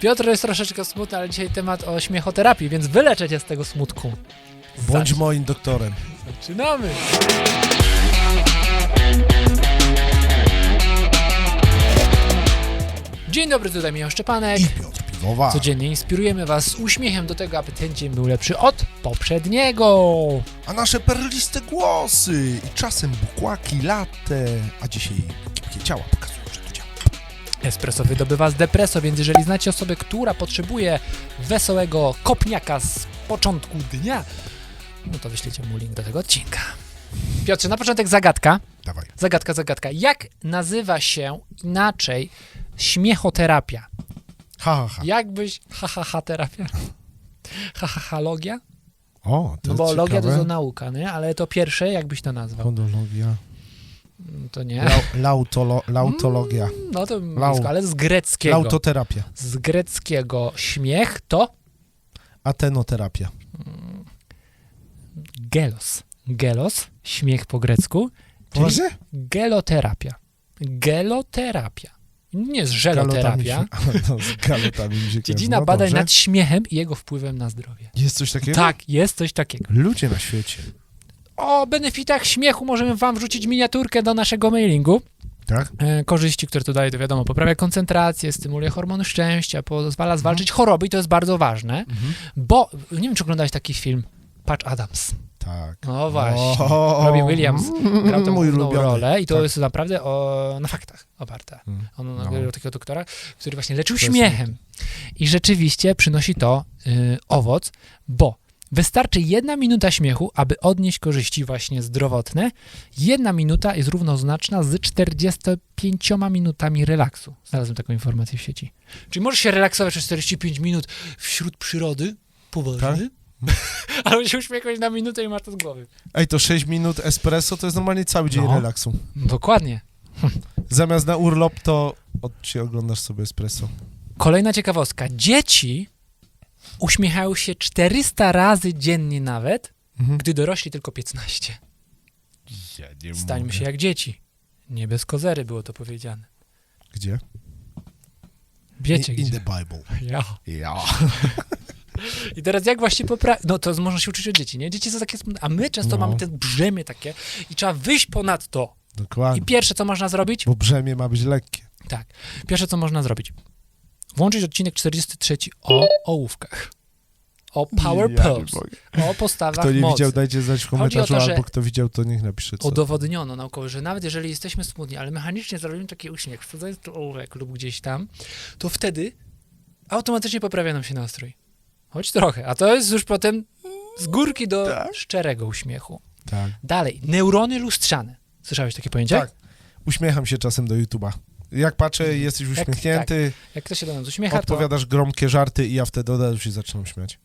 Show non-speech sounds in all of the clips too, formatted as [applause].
Piotr jest troszeczkę smutny, ale dzisiaj temat o śmiechoterapii, więc wyleczę cię z tego smutku. Bądź Zacz- moim doktorem. Zaczynamy! Dzień dobry, tutaj Michał Szczepanek. I Piotr Piwowa. Codziennie inspirujemy Was z uśmiechem do tego, aby ten dzień był lepszy od poprzedniego. A nasze perliste głosy i czasem bukłaki, latte, a dzisiaj kipkie ciała pokazują. Espresso wydobywa z depreso, więc jeżeli znacie osobę, która potrzebuje wesołego kopniaka z początku dnia, no to wyślijcie mu link do tego odcinka. Piotrze, na początek zagadka. Dawaj. Zagadka, zagadka. Jak nazywa się inaczej śmiechoterapia? Ha, ha, ha. Jakbyś... Ha, ha, ha, terapia? Ha, ha, ha, logia? O, to No bo jest logia to jest nauka, nie? Ale to pierwsze, jakbyś to nazwał? Podologia. Mm, To nie. Lau, lautolo, lautologia. No to Lau. ale z greckiego. Lautoterapia. Z greckiego śmiech to Atenoterapia. gelos. Gelos, śmiech po grecku, czyli Poważnie? geloterapia. Geloterapia. Nie jest żeloterapia. [laughs] No, z galotami [laughs] Dziedzina. No badań dobrze. nad śmiechem i jego wpływem na zdrowie. Jest coś takiego? Tak, jest coś takiego. Ludzie na świecie. O benefitach śmiechu możemy wam wrzucić miniaturkę do naszego mailingu. Tak? E, korzyści, które tu daje, to wiadomo, poprawia koncentrację, stymuluje hormony szczęścia, pozwala zwalczyć choroby i to jest bardzo ważne, Mhm. bo nie wiem, czy oglądałeś taki film Patch Adams. Tak. No właśnie. O, Robin Williams grał tę główną rolę i to Tak. jest naprawdę o, na faktach oparte. Mm. On No. grał takiego doktora, który właśnie leczył To śmiechem. I rzeczywiście przynosi to y, owoc, bo wystarczy jedna minuta śmiechu, aby odnieść korzyści właśnie zdrowotne. Jedna minuta jest równoznaczna z 45 minutami relaksu. Znalazłem taką informację w sieci. Czyli możesz się relaksować przez 45 minut wśród przyrody, poważnie, Tak? [laughs] ale się uśmiechać na minutę i masz to z głowy. Ej, to 6 minut espresso to jest normalnie cały dzień No. relaksu. Dokładnie. [laughs] Zamiast na urlop, to od się oglądasz sobie espresso. Kolejna ciekawostka. Dzieci uśmiechają się 400 razy dziennie nawet, Mhm. gdy dorośli tylko 15. Ja nie Stańmy się jak dzieci. Nie bez kozery było to powiedziane. Gdzie? Wiecie in, in gdzie. the Bible. Ja. Ja. I teraz jak właśnie poprawić? No to można się uczyć od dzieci, nie? Dzieci są takie smutne, a my często No. mamy te brzemię takie i trzeba wyjść ponad to. I Dokładnie. pierwsze, co można zrobić? Bo brzemię ma być lekkie. Tak. Pierwsze, co można zrobić? Włączyć odcinek 43 o ołówkach. O power Ja pose. O postawach Kto nie mocy. widział, dajcie znać w komentarzu, to, albo kto widział, to niech napisze co. udowodniono naukowo, że nawet jeżeli jesteśmy smutni, ale mechanicznie zrobimy taki uśmiech, wsadzając to ołówek lub gdzieś tam, to wtedy automatycznie poprawia nam się nastrój. Choć trochę, a to jest już potem z górki do Tak. szczerego uśmiechu. Tak. Dalej, neurony lustrzane. Słyszałeś takie pojęcie? Tak. Uśmiecham się czasem do YouTube'a. Jak patrzę i jesteś Jak- uśmiechnięty, Jak ktoś się do nas uśmiecha, to odpowiadasz gromkie żarty i ja wtedy od razu się zaczynam śmiać.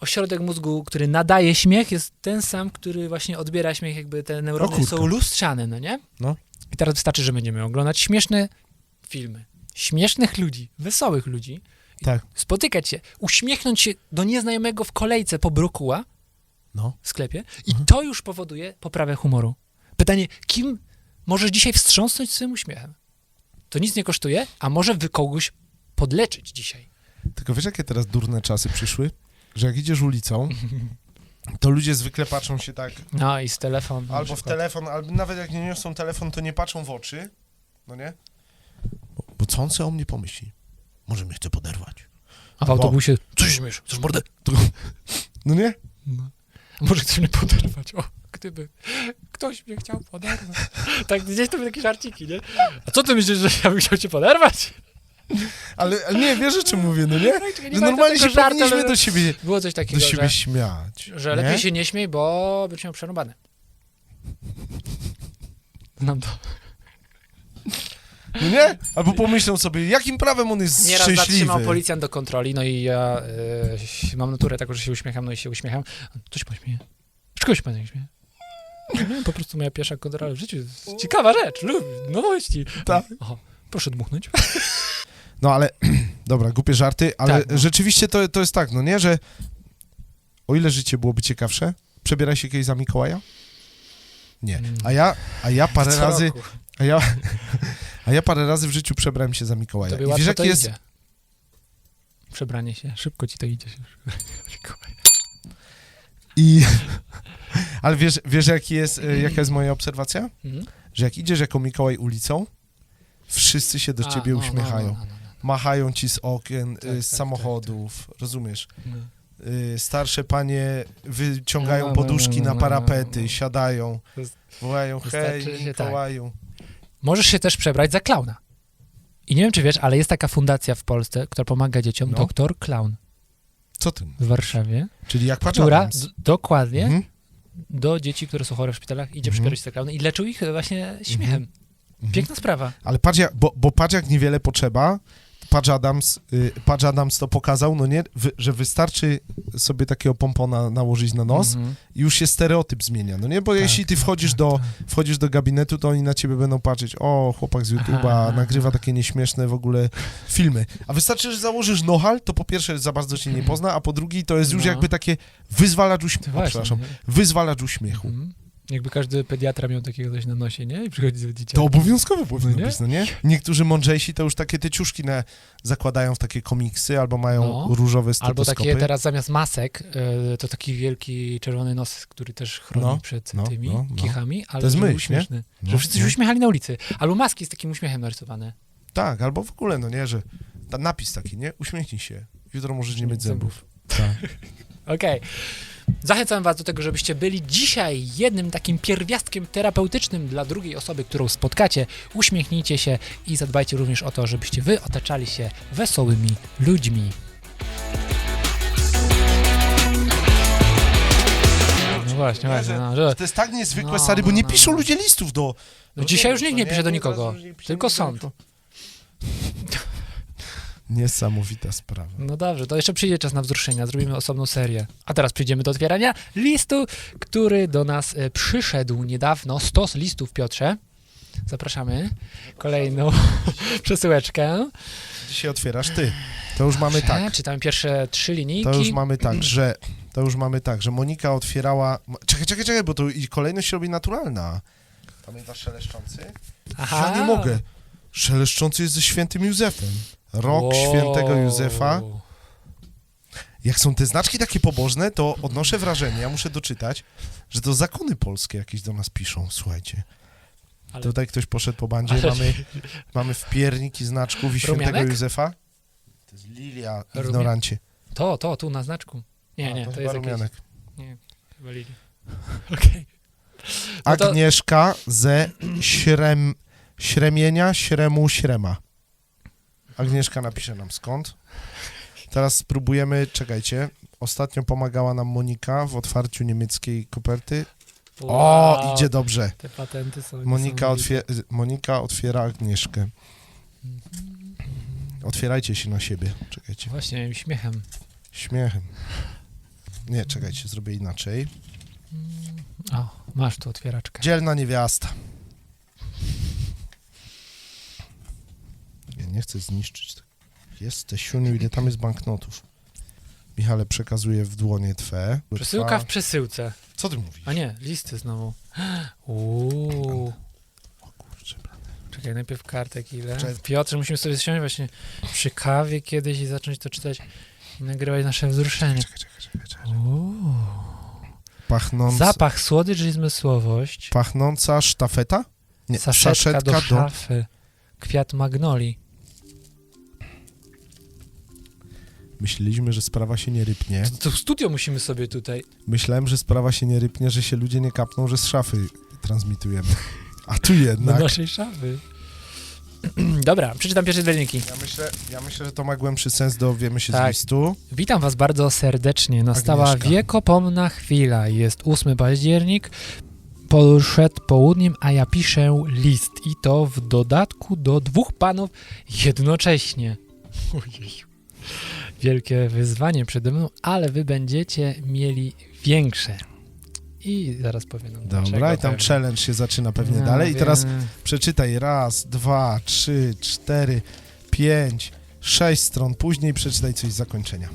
ośrodek mózgu, który nadaje śmiech, jest ten sam, który właśnie odbiera śmiech, jakby te neurony są lustrzane, no nie? No. I teraz wystarczy, że będziemy oglądać śmieszne filmy, śmiesznych ludzi, wesołych ludzi, Tak. spotykać się, uśmiechnąć się do nieznajomego w kolejce po brokuła No. w sklepie i Mhm. to już powoduje poprawę humoru. Pytanie, kim możesz dzisiaj wstrząsnąć swym uśmiechem? To nic nie kosztuje, a może wy kogoś podleczyć dzisiaj. Tylko wiesz, jakie teraz durne czasy przyszły? Że jak idziesz ulicą, to ludzie zwykle patrzą się tak No i z telefonu. na albo w telefon, albo nawet jak nie niosą telefon, to nie patrzą w oczy, no nie? Bo, bo co on sobie o mnie pomyśli? Może mnie chce poderwać. A w autobusie, co się śmiesz? Chcesz mordę? No nie? No. Może chcesz mnie poderwać? O, gdyby ktoś mnie chciał poderwać. [laughs] Tak, gdzieś to były takie żarciki, nie? A co ty myślisz, że ja bym chciał cię poderwać? Ale, ale nie, wiesz o czym mówię, no nie? Czekaj, nie Że normalnie się żartu, powinniśmy ale do siebie, Było coś do takiego, siebie że, śmiać. że nie? lepiej się nie śmiej, bo będziesz miał przerąbane. Znam to. No nie? Albo pomyślą sobie, jakim prawem on jest Nieraz szczęśliwy. zatrzymał policjant do kontroli, no i ja y, mam naturę taką, że się uśmiecham, no i się uśmiecham. Co się pan śmieje? Czego się pan nie po prostu moja pierwsza kontrola w życiu. Ciekawa rzecz, lubię, nowości. Tak. Proszę dmuchnąć. No ale, [clears throat] dobra, głupie żarty, ale Tak, no. rzeczywiście to, to jest tak, no nie, że o ile życie byłoby ciekawsze, przebieraj się kiedyś za Mikołaja? Nie. Mm. A ja, a ja parę Co razy, roku. a ja, a ja parę razy w życiu przebrałem się za Mikołaja. Tobie I wiesz, jaki jest, idzie. przebranie się. Szybko ci to idzie. się. [laughs] I... [laughs] Ale wiesz, wiesz jaki jest, e, jaka jest moja obserwacja? Mhm. Że jak idziesz jako Mikołaj ulicą, wszyscy się do A, ciebie no, no, uśmiechają. no, no, no, Machają ci z okien, Tak, y, z tak, samochodów, rozumiesz? no. Y, starsze panie wyciągają No, no, no, poduszki no, na no, parapety, no. siadają, wołają hej że tak. Mikołaju. Możesz się też przebrać za klauna. I nie wiem, czy wiesz, ale jest taka fundacja w Polsce, która pomaga dzieciom, No. Doktor Clown Co ty? w Warszawie, Czyli jak która Adams. d- dokładnie Mhm. Do dzieci, które są chore w szpitalach, idzie Mhm. się za klauny i leczył ich właśnie śmiechem. Mhm. Piękna sprawa. Ale patrz jak, bo, bo patrz jak niewiele potrzeba. Patrz Adams, y, patrz Adams to pokazał, no nie, że wystarczy sobie takiego pompona nałożyć na nos Mhm. i już się stereotyp zmienia, no nie? Bo Tak, jeśli ty wchodzisz tak, do, tak. wchodzisz do gabinetu, to oni na ciebie będą patrzeć, o, chłopak z YouTube'a nagrywa takie nieśmieszne w ogóle filmy. A wystarczy, że założysz nohal, to po pierwsze za bardzo cię nie pozna, a po drugi to jest już No. jakby takie wyzwalacz uśmiechu, przepraszam, wyzwalacz uśmiechu. Mhm. Jakby każdy pediatra miał takiego coś na nosie, nie? I przychodzi do dzieciaka. To obowiązkowo powinno nie? być, no nie? Niektórzy mądrzejsi to już takie te ciuszki na, zakładają w takie komiksy, albo mają No. różowe Albo stetoskopy. takie teraz zamiast masek, y, to taki wielki czerwony nos, który też chroni No, przed no, tymi no, no. kichami, ale To jest myśl, nie? śmieszny. No, Że wszyscy się uśmiechali na ulicy. Albo maski z takim uśmiechem narysowane. Tak, albo w ogóle, no nie, że napis taki, nie? Uśmiechnij się. Jutro możesz nie mieć zębów. Tak. [laughs] Okej. Zachęcam Was do tego, żebyście byli dzisiaj jednym takim pierwiastkiem terapeutycznym dla drugiej osoby, którą spotkacie. Uśmiechnijcie się i zadbajcie również o to, żebyście Wy otaczali się wesołymi ludźmi. No właśnie, Nie, właśnie. No, że, To jest tak niezwykłe, No, stary, bo no, nie no, piszą no. ludzie listów do... no dzisiaj już do- nikt nie pisze do nikogo, już tylko sąd. Niesamowita sprawa. No dobrze, to jeszcze przyjdzie czas na wzruszenia, zrobimy osobną serię. A teraz przejdziemy do otwierania listu, który do nas e, przyszedł niedawno. Stos listów, Piotrze. Zapraszamy. Kolejną [laughs] przesyłeczkę. Dzisiaj otwierasz ty. To już mamy tak. Czytamy pierwsze trzy linijki. To już mamy tak, że... To już mamy tak, że Monika otwierała... Czekaj, czekaj, czekaj, bo to i kolejność się robi naturalna. Pamiętasz szeleszczący? Aha. Ja nie mogę. Szeleszczący jest ze świętym Józefem. Rok Wow. świętego Józefa. Jak są te znaczki takie pobożne, to odnoszę wrażenie, ja muszę doczytać, że to zakony polskie jakieś do nas piszą, słuchajcie. Ale- Tutaj ktoś poszedł po bandzie, Ale- mamy, mamy wpierniki znaczków i świętego Rumianek? Józefa. To jest Lilia, Rumia- ignorancie. To, to, tu na znaczku. Nie, A, nie, to, to, jest jakieś... rumianek. Nie, chyba Lili. [laughs] Okej. No to- Agnieszka ze śrem, Śremienia, Śremu, Śrema. Agnieszka napisze nam skąd. Teraz spróbujemy, czekajcie, ostatnio pomagała nam Monika w otwarciu niemieckiej koperty. O, Wow, idzie dobrze. Te patenty są Monika, otwier- Monika otwiera Agnieszkę. Otwierajcie się na siebie. Czekajcie. Właśnie, śmiechem. Śmiechem. Nie, czekajcie, zrobię inaczej. O, masz tu otwieraczkę. Dzielna niewiasta. Ja nie chcę zniszczyć. tego. Jest te siuniu, ile tam jest banknotów. Michale, przekazuję w dłonie twe. Przesyłka w przesyłce. Co ty mówisz? A nie, listy znowu. [gasps] Uuu. O kurczę, blady. Czekaj, najpierw kartek ile. Czekaj. Piotrze, musimy sobie siąść właśnie przy kawie kiedyś i zacząć to czytać i nagrywać nasze wzruszenie. Czekaj, czekaj, czekaj, czekaj. Uuu. Pachnąca, Zapach, słodycz i zmysłowość. pachnąca sztafeta? Nie, Saszetka, do szafy. Kwiat magnolii. Myśleliśmy, że sprawa się nie rypnie. To, to w studio musimy sobie tutaj. Myślałem, że sprawa się nie rypnie, że się ludzie nie kapną, że z szafy transmitujemy. A tu Do jednak. [laughs] naszej szafy. [clears throat] Dobra, przeczytam pierwsze linki. Ja myślę, ja myślę, że to ma głębszy sens, dowiemy się Tak. z listu. Witam Was bardzo serdecznie. Nastała Agnieszka. wiekopomna chwila. Jest 8 październik. Poszedł południem, a ja piszę list. I to w dodatku do dwóch panów jednocześnie. Ojej. Wielkie wyzwanie przede mną, ale Wy będziecie mieli większe. I zaraz powiem nam Dobra, dlaczego i tam pewnie. challenge się zaczyna pewnie No, dalej. I teraz przeczytaj raz, dwa, trzy, cztery, pięć, sześć stron. Później przeczytaj coś z zakończenia.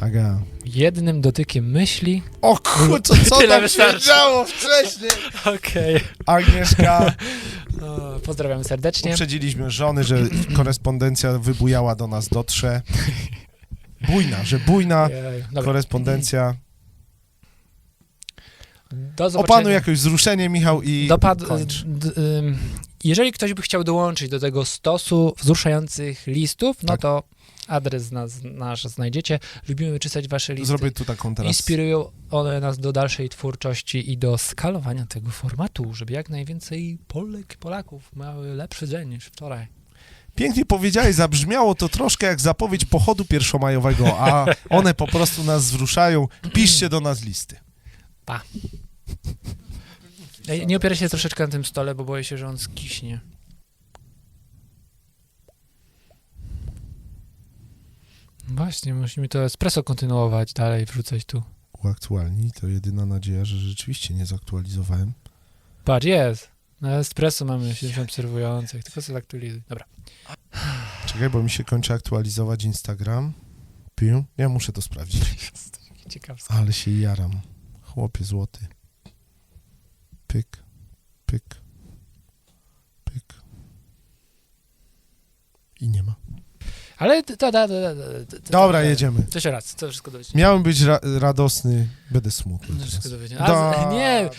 Aga. Jednym dotykiem myśli. O kurczę, co Tyle tam się działo wcześniej? [laughs] Okej. Agnieszka, [laughs] pozdrawiam serdecznie. Uprzedziliśmy żony, że korespondencja wybujała do nas dotrze. Bujna, że bujna Dobra, korespondencja. do zobaczenia. Opanuj jakoś wzruszenie, Michał, i Dopad... kończ. d- ym, jeżeli ktoś by chciał dołączyć do tego stosu wzruszających listów, no Tak. to adres nas, nasz znajdziecie. Lubimy wyczytać wasze listy. Zrobię tu taką teraz... Inspirują one nas do dalszej twórczości i do skalowania tego formatu, żeby jak najwięcej Polek, Polaków miały lepszy dzień niż wczoraj. Pięknie powiedziałeś, zabrzmiało to troszkę jak zapowiedź pochodu pierwszomajowego, a one po prostu nas wzruszają. Piszcie do nas listy. Ej, Nie opieraj się troszeczkę na tym stole, bo boję się, że on skiśnie. Właśnie, musimy to espresso kontynuować dalej, wrzucać tu. Uaktualnij, to jedyna nadzieja, że rzeczywiście nie zaktualizowałem. Patrz, jest. Na espresso mamy 70 obserwujących, tylko sobie aktualizuj. Dobra. Czekaj, bo mi się kończy aktualizować Instagram. Piu, ja muszę to sprawdzić. [laughs] Ciekawsko. Ale się jaram. Chłopie złoty. Pyk, pyk, pyk. I nie ma. Ale to, to, to, to, to, to, Dobra, jedziemy. To się raz, to wszystko dowiedzieć. Miałem być ra radosny, będę smutny. Wszystko dowiedzieć. A, nie,